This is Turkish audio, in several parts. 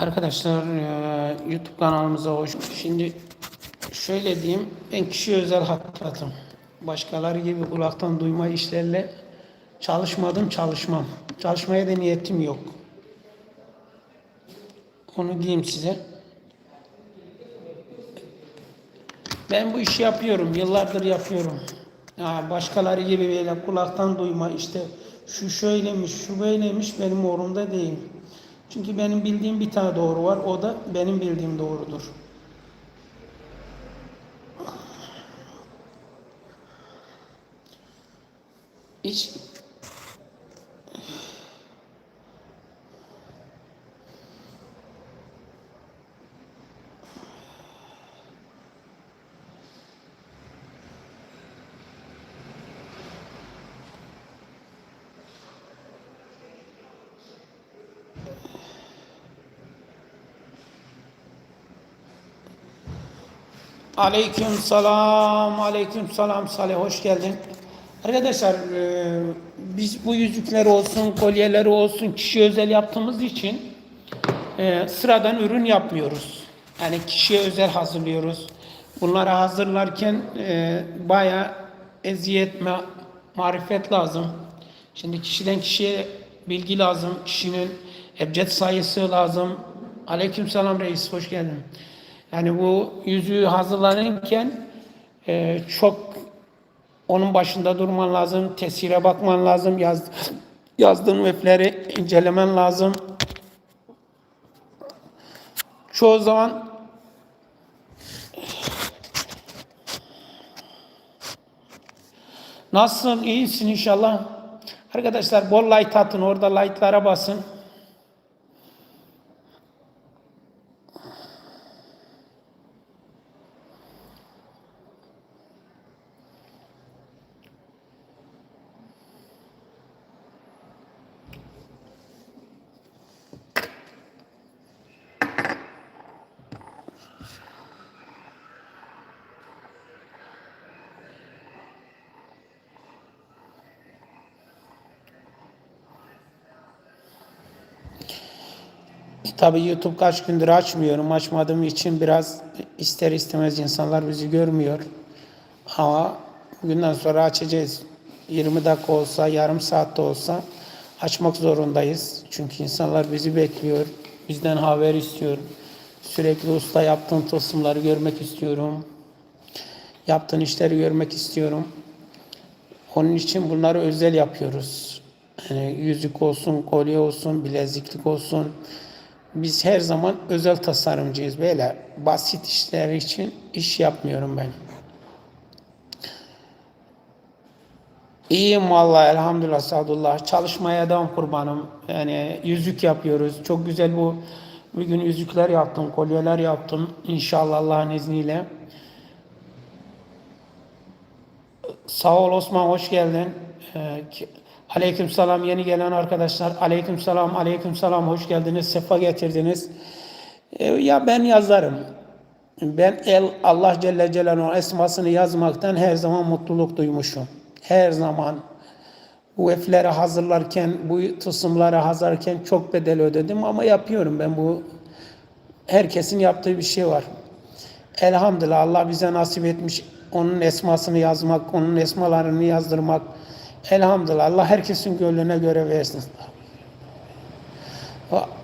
Arkadaşlar eee, YouTube kanalımıza hoş Şimdi şöyle diyeyim ben kişi özel hattatım. Başkaları gibi kulaktan duyma işlerle çalışmadım çalışmam. Çalışmaya da niyetim yok. Onu diyeyim size. Ben bu işi yapıyorum. Yıllardır yapıyorum. Ha, başkaları gibi böyle kulaktan duyma işte şu şöylemiş, şu böyleymiş benim umurumda değil. Çünkü benim bildiğim bir tane doğru var. O da benim bildiğim doğrudur. Hiç Aleyküm selam, aleyküm selam Salih hoş geldin. Arkadaşlar e, biz bu yüzükler olsun, kolyeleri olsun kişi özel yaptığımız için e, sıradan ürün yapmıyoruz. Yani kişiye özel hazırlıyoruz. Bunları hazırlarken e, bayağı eziyet, ma- marifet lazım. Şimdi kişiden kişiye bilgi lazım. Kişinin ebced sayısı lazım. Aleyküm selam reis, hoş geldin. Yani bu yüzüğü hazırlanırken e, çok onun başında durman lazım, tesire bakman lazım, yaz, yazdığın webleri incelemen lazım. Çoğu zaman Nasılsın? İyisin inşallah. Arkadaşlar bol light atın. Orada lightlara basın. Tabii YouTube kaç gündür açmıyorum. Açmadığım için biraz ister istemez insanlar bizi görmüyor. Ama bugünden sonra açacağız. 20 dakika olsa, yarım saat de olsa açmak zorundayız. Çünkü insanlar bizi bekliyor. Bizden haber istiyor. Sürekli usta yaptığın tılsımları görmek istiyorum. Yaptığın işleri görmek istiyorum. Onun için bunları özel yapıyoruz. Yani yüzük olsun, kolye olsun, bileziklik olsun. Biz her zaman özel tasarımcıyız. Böyle basit işler için iş yapmıyorum ben. İyiyim vallahi elhamdülillah sadullah. Çalışmaya devam kurbanım. Yani yüzük yapıyoruz. Çok güzel bu bugün yüzükler yaptım, kolyeler yaptım. İnşallah Allah'ın izniyle. Sağ ol Osman hoş geldin. Ee, aleyküm selam yeni gelen arkadaşlar. Aleyküm selam, aleyküm selam hoş geldiniz. Sefa getirdiniz. Ee, ya ben yazarım. Ben el Allah Celle Celaluhu esmasını yazmaktan her zaman mutluluk duymuşum. Her zaman bu efleri hazırlarken, bu tısımları hazırlarken çok bedel ödedim ama yapıyorum ben bu. Herkesin yaptığı bir şey var. Elhamdülillah Allah bize nasip etmiş onun esmasını yazmak, onun esmalarını yazdırmak. Elhamdülillah Allah herkesin gönlüne göre versin.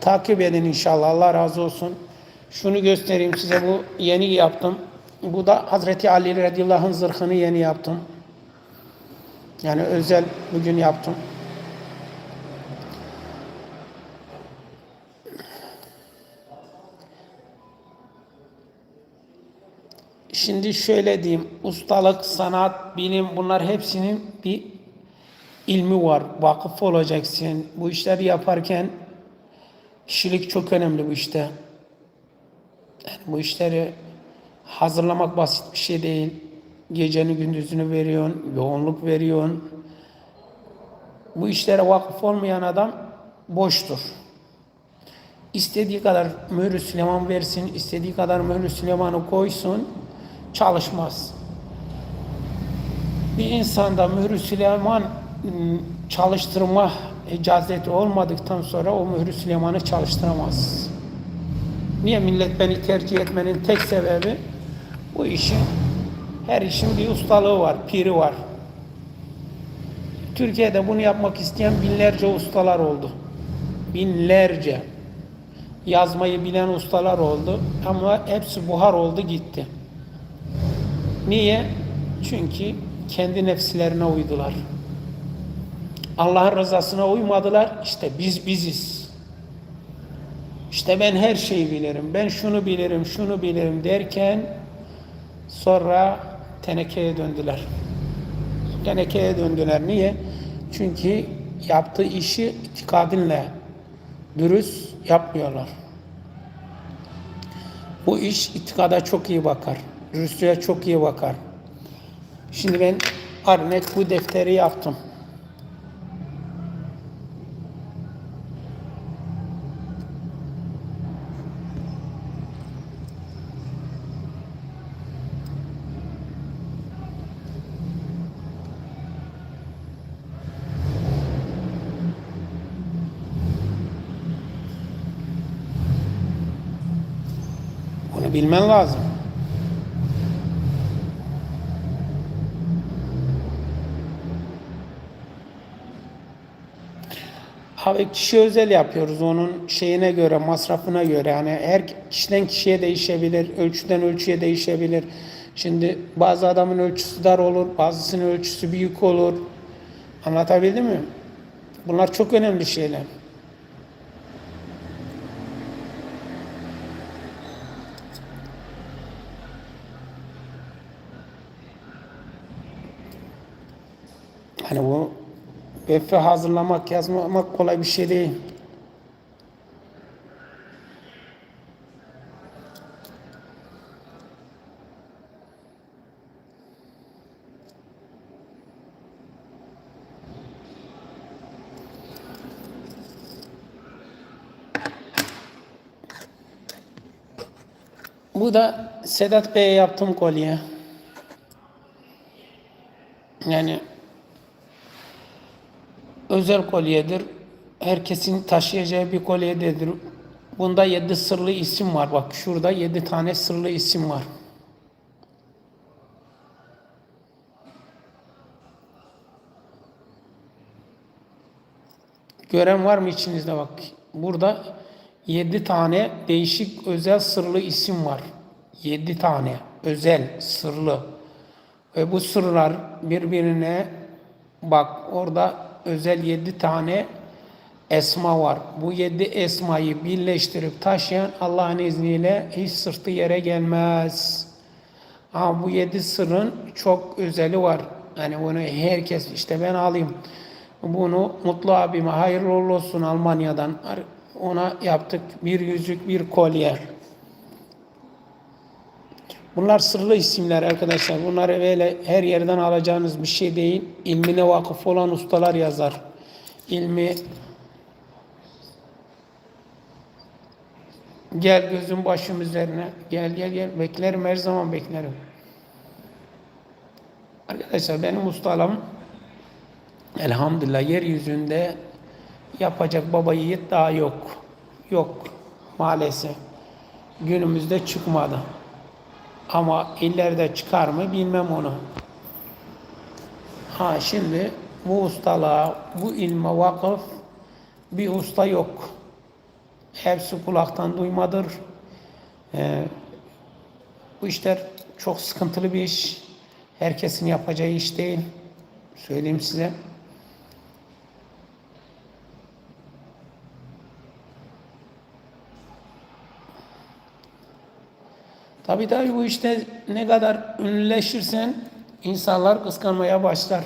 Takip edin inşallah. Allah razı olsun. Şunu göstereyim size bu yeni yaptım. Bu da Hazreti Ali radıyallahu zırhını yeni yaptım. Yani özel bugün yaptım. Şimdi şöyle diyeyim, ustalık, sanat, bilim bunlar hepsinin bir ilmi var. Vakıf olacaksın. Bu işleri yaparken kişilik çok önemli bu işte. Yani bu işleri hazırlamak basit bir şey değil. Geceni gündüzünü veriyorsun, yoğunluk veriyorsun. Bu işlere vakıf olmayan adam boştur. İstediği kadar mührü Süleyman versin, istediği kadar mührü Süleyman'ı koysun, çalışmaz. Bir insanda mührü Süleyman çalıştırma icazeti olmadıktan sonra o mührü Süleyman'ı çalıştıramaz. Niye millet beni tercih etmenin tek sebebi bu işin her işin bir ustalığı var, piri var. Türkiye'de bunu yapmak isteyen binlerce ustalar oldu. Binlerce. Yazmayı bilen ustalar oldu ama hepsi buhar oldu gitti. Niye? Çünkü kendi nefslerine uydular. Allah'ın rızasına uymadılar. İşte biz biziz. İşte ben her şeyi bilirim. Ben şunu bilirim, şunu bilirim derken sonra tenekeye döndüler. Tenekeye döndüler. Niye? Çünkü yaptığı işi itikadinle dürüst yapmıyorlar. Bu iş itikada çok iyi bakar. Dürüstlüğe çok iyi bakar. Şimdi ben örnek bu defteri yaptım. Bunu bilmen lazım. Abi kişi özel yapıyoruz onun şeyine göre, masrafına göre. Yani her kişiden kişiye değişebilir, ölçüden ölçüye değişebilir. Şimdi bazı adamın ölçüsü dar olur, bazısının ölçüsü büyük olur. Anlatabildim mi? Bunlar çok önemli şeyler. Hani bu BF hazırlamak, yazmak kolay bir şey değil. Bu da Sedat Bey'e yaptığım kolye. Yani özel kolyedir. Herkesin taşıyacağı bir kolyedir. Bunda yedi sırlı isim var. Bak şurada yedi tane sırlı isim var. Gören var mı içinizde bak. Burada yedi tane değişik özel sırlı isim var. Yedi tane özel sırlı. Ve bu sırlar birbirine bak orada özel yedi tane esma var. Bu yedi esmayı birleştirip taşıyan Allah'ın izniyle hiç sırtı yere gelmez. Ama bu yedi sırrın çok özeli var. Yani bunu herkes işte ben alayım. Bunu Mutlu abime hayırlı olsun Almanya'dan. Ona yaptık bir yüzük bir kolye. Bunlar sırlı isimler arkadaşlar. Bunları böyle her yerden alacağınız bir şey değil. İlmine vakıf olan ustalar yazar. İlmi Gel gözüm başım üzerine. Gel gel gel. Beklerim her zaman beklerim. Arkadaşlar benim ustalım elhamdülillah yeryüzünde yapacak baba yiğit daha yok. Yok maalesef. Günümüzde çıkmadı. Ama ileride çıkar mı bilmem onu. Ha şimdi bu ustalığa, bu ilme vakıf bir usta yok. Hepsi kulaktan duymadır. Ee, bu işler çok sıkıntılı bir iş. Herkesin yapacağı iş değil. Söyleyeyim size. Tabii tabii bu işte ne kadar ünlüleşirsen insanlar kıskanmaya başlar.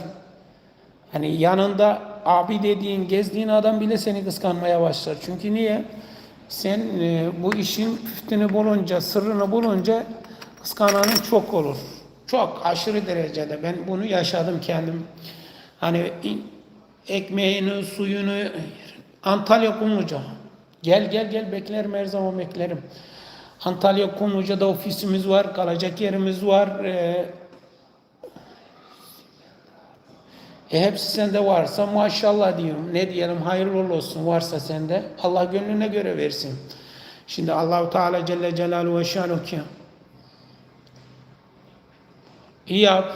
Hani yanında abi dediğin, gezdiğin adam bile seni kıskanmaya başlar. Çünkü niye? Sen e, bu işin püftünü bulunca, sırrını bulunca kıskananın çok olur. Çok aşırı derecede. Ben bunu yaşadım kendim. Hani ekmeğini, suyunu Antalya Kumluca. Gel gel gel beklerim her zaman beklerim. Antalya Kumluca'da ofisimiz var, kalacak yerimiz var. Ee, e hepsi sende varsa maşallah diyorum. Ne diyelim hayırlı olsun varsa sende. Allah gönlüne göre versin. Şimdi Allahu Teala Celle Celaluhu ve Şanuhu ki yap.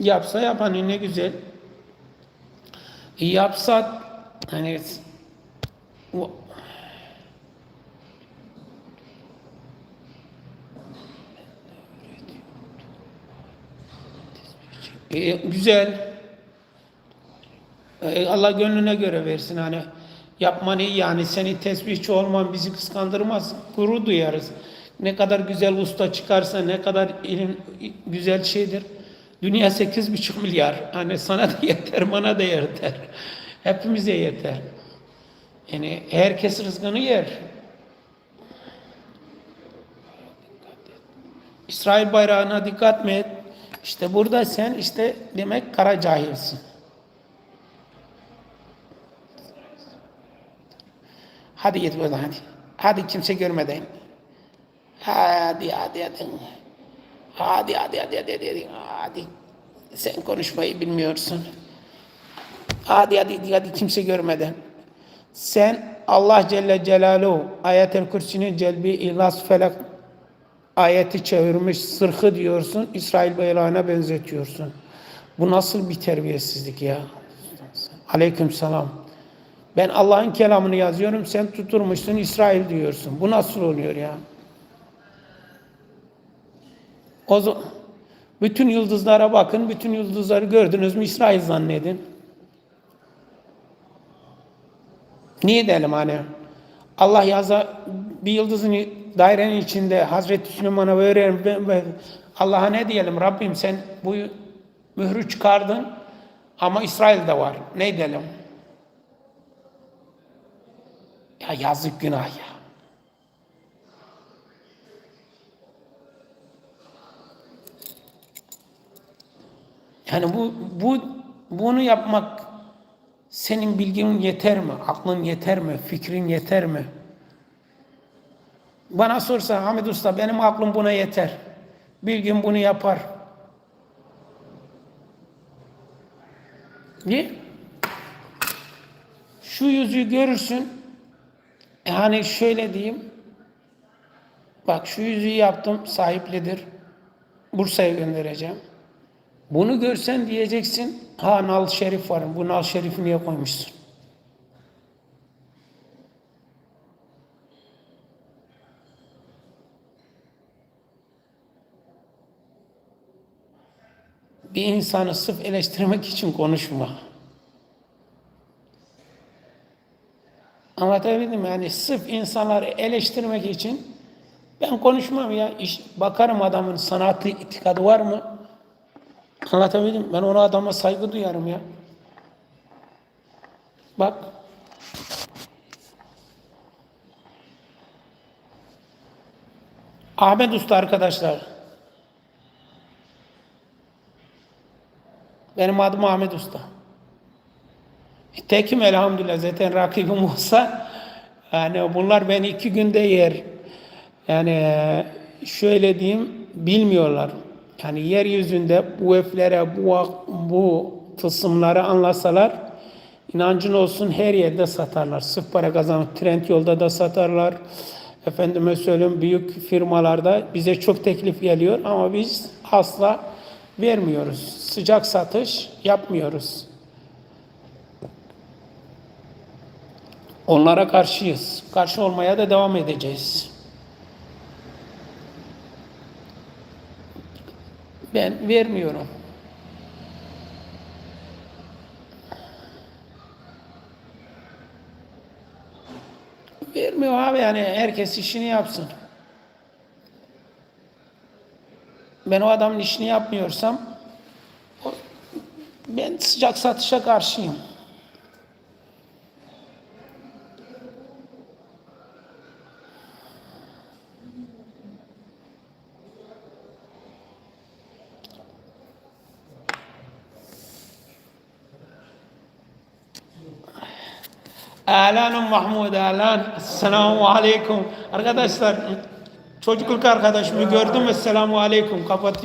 Yapsa yap hani ne güzel. Yapsa hani E, güzel. E, Allah gönlüne göre versin. Hani yapman iyi yani. Seni tesbihçi olman bizi kıskandırmaz. Gurur duyarız. Ne kadar güzel usta çıkarsa ne kadar ilim güzel şeydir. Dünya sekiz buçuk milyar. Hani sana da yeter bana da yeter. Hepimize yeter. Yani herkes rızkını yer. İsrail bayrağına dikkat mi et? İşte burada sen işte demek kara cahilsin. Hadi git buradan hadi. Hadi kimse görmeden. Hadi hadi hadi. Hadi hadi hadi hadi hadi. Hadi. Sen konuşmayı bilmiyorsun. Hadi hadi hadi, hadi kimse görmeden. Sen Allah Celle Celaluhu ayetel kürsünün celbi ihlas felak ayeti çevirmiş sırkı diyorsun İsrail bayrağına benzetiyorsun. Bu nasıl bir terbiyesizlik ya? Aleyküm selam. Ben Allah'ın kelamını yazıyorum sen tuturmuşsun İsrail diyorsun. Bu nasıl oluyor ya? O bütün yıldızlara bakın, bütün yıldızları gördünüz mü İsrail zannedin. Niye diyelim hani? Allah yaza bir yıldızın dairenin içinde Hazreti Süleyman'a ve Allah'a ne diyelim Rabbim sen bu mührü çıkardın ama İsrail'de var. Ne diyelim? Ya yazık günah ya. Yani bu bu bunu yapmak senin bilgin yeter mi? Aklın yeter mi? Fikrin yeter mi? Bana sorsa Hamid Usta benim aklım buna yeter. Bilgim bunu yapar. Niye? Şu yüzüğü görürsün. Yani şöyle diyeyim. Bak şu yüzüğü yaptım sahiplidir. Bursa'ya göndereceğim. Bunu görsen diyeceksin, ha nal şerif var. Bu nal şerifi niye koymuşsun? Bir insanı sırf eleştirmek için konuşma. Anlatabildim mi? Yani sırf insanları eleştirmek için ben konuşmam ya. İş, bakarım adamın sanatı, itikadı var mı? Anlatabildim mi? Ben ona adama saygı duyarım ya. Bak. Ahmet Usta arkadaşlar. Benim adım Ahmet Usta. Tekim elhamdülillah zaten rakibim olsa yani bunlar beni iki günde yer. Yani e, şöyle diyeyim bilmiyorlar. Yani yeryüzünde bu öflere, bu, bu tılsımları anlasalar inancın olsun her yerde satarlar. Sırf para kazanıp trend yolda da satarlar. Efendime söyleyeyim büyük firmalarda bize çok teklif geliyor ama biz asla vermiyoruz. Sıcak satış yapmıyoruz. Onlara karşıyız. Karşı olmaya da devam edeceğiz. Ben vermiyorum. Vermiyor abi yani herkes işini yapsın. Ben o adamın işini yapmıyorsam ben sıcak satışa karşıyım. Alanım Mahmud Alan. Selamun Aleyküm. Arkadaşlar çocukluk arkadaşımı gördüm. Esselamu Aleyküm. Kapat.